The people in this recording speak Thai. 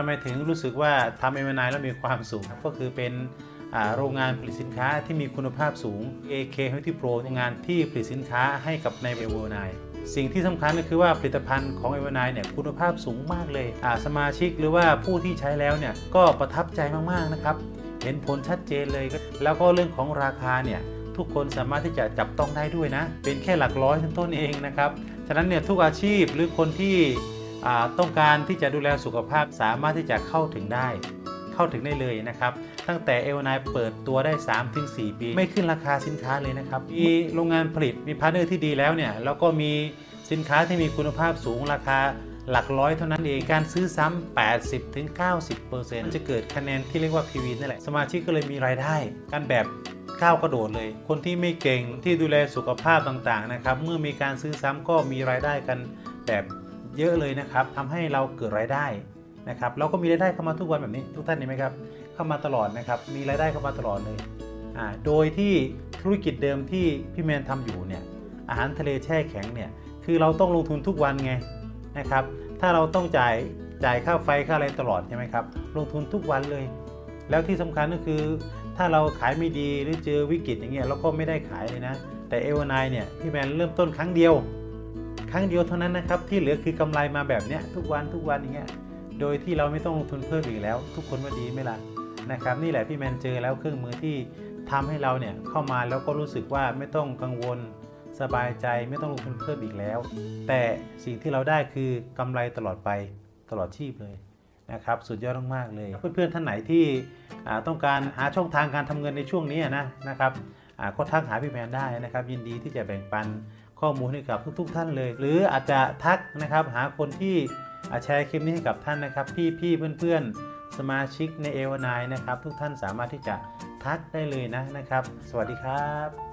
ำไมถึงรู้สึกว่าทำเอเวนแล้วมีความสุขก็คือเป็นโรงงานผลิตสินค้าที่มีคุณภาพสูง AK Healthy Pro โรงงานที่ผลิตสินค้าให้กับในเอเวนสิ่งที่สำคัญก็คือว่าผลิตภัณฑ์ของเอเวนเนี่ยคุณภาพสูงมากเลยสมาชิกหรือว่าผู้ที่ใช้แล้วเนี่ยก็ประทับใจมากๆนะครับ เห็นผลชัดเจนเลย แล้วก็เรื่องของราคาเนี่ยทุกคนสามารถที่จะจับต้องได้ด้วยนะ เป็นแค่หลักร้อยต้นๆเองนะครับ ฉะนั้นเนี่ยทุกอาชีพหรือคนที่ ต้องการที่จะดูแลสุขภาพสามารถที่จะเข้าถึงได้ เข้าถึงได้เลยนะครับ ตั้งแต่เอลนายเปิดตัวได้ 3-4 ปี ไม่ขึ้นราคาสินค้าเลยนะครับ มีโรงงานผลิตมีพาร์ทเนอร์ที่ดีแล้วเนี่ยแล้วก็มีสินค้าที่มีคุณภาพสูงราคาหลักร้อยเท่านั้นเองการซื้อซ้ำ80-90%จะเกิดคะแนนที่เรียกว่า PV นั่นแหละ สมาชิกก็เลยมีรายได้กันแบบก้าวกระโดดเลย คนที่ไม่เก่งที่ดูแลสุขภาพต่างๆนะครับ เมื่อมีการซื้อซ้ำก็มีรายได้กันแบบ เยอะเลยนะครับทำให้เราเกิดรายได้นะครับเราก็มีรายได้เข้ามาทุกวันแบบนี้ทุกท่านเห็นไหมครับเข้ามาตลอดนะครับมีรายได้เข้ามาตลอดเลยอ่าโดยที่ธุรกิจเดิมที่พี่แมนทำอยู่เนี่ยอาหารทะเลแช่แข็งเนี่ยคือเราต้องลงทุนทุกวันไงนะครับถ้าเราต้องจ่ายจ่ายค่าไฟค่าอะไรตลอดใช่ไหมครับลงทุนทุกวันเลย แล้วที่สำคัญก็คือ ถ้าเราขายไม่ดีหรือเจอวิกฤตอย่างเงี้ยเราก็ไม่ได้ขายเลยนะแต่เอวานายเนี่ยพี่แมนเริ่มต้นครั้งเดียว ครั้งเดียวเท่านั้นนะครับ ที่เหลือคือกำไรมาแบบเนี้ยทุกวันทุกวันอย่างเงี้ยโดยที่เราไม่ต้องลงทุนเพิ่มอีกแล้ว ทุกคนว่าดีไหมล่ะนะครับ นี่แหละพี่แมนเจอแล้วเครื่องมือที่ทำให้เราเนี่ยเข้ามาแล้วก็รู้สึกว่าไม่ต้องกังวลสบายใจไม่ต้องลงทุนเพิ่มอีกแล้ว แต่สิ่งที่เราได้คือกำไรตลอดไปตลอดชีพเลยนะครับสุดยอดมากๆเลย เพื่อนๆท่านไหนที่ต้องการหาช่องทางการทำเงินในช่วงนี้นะนะครับก็ทักหาพี่แมนได้นะครับ ยินดีที่จะแบ่งปัน ข้อมูลให้กับทุก ๆ ท่านเลย หรืออาจจะทักนะครับหาคนที่อ่าแชร์คลิปนี้ให้กับท่านนะครับพี่ๆเพื่อนๆ สมาชิกในเอวานายนะครับ ทุกท่านสามารถที่จะทักได้เลยนะนะครับ สวัสดีครับ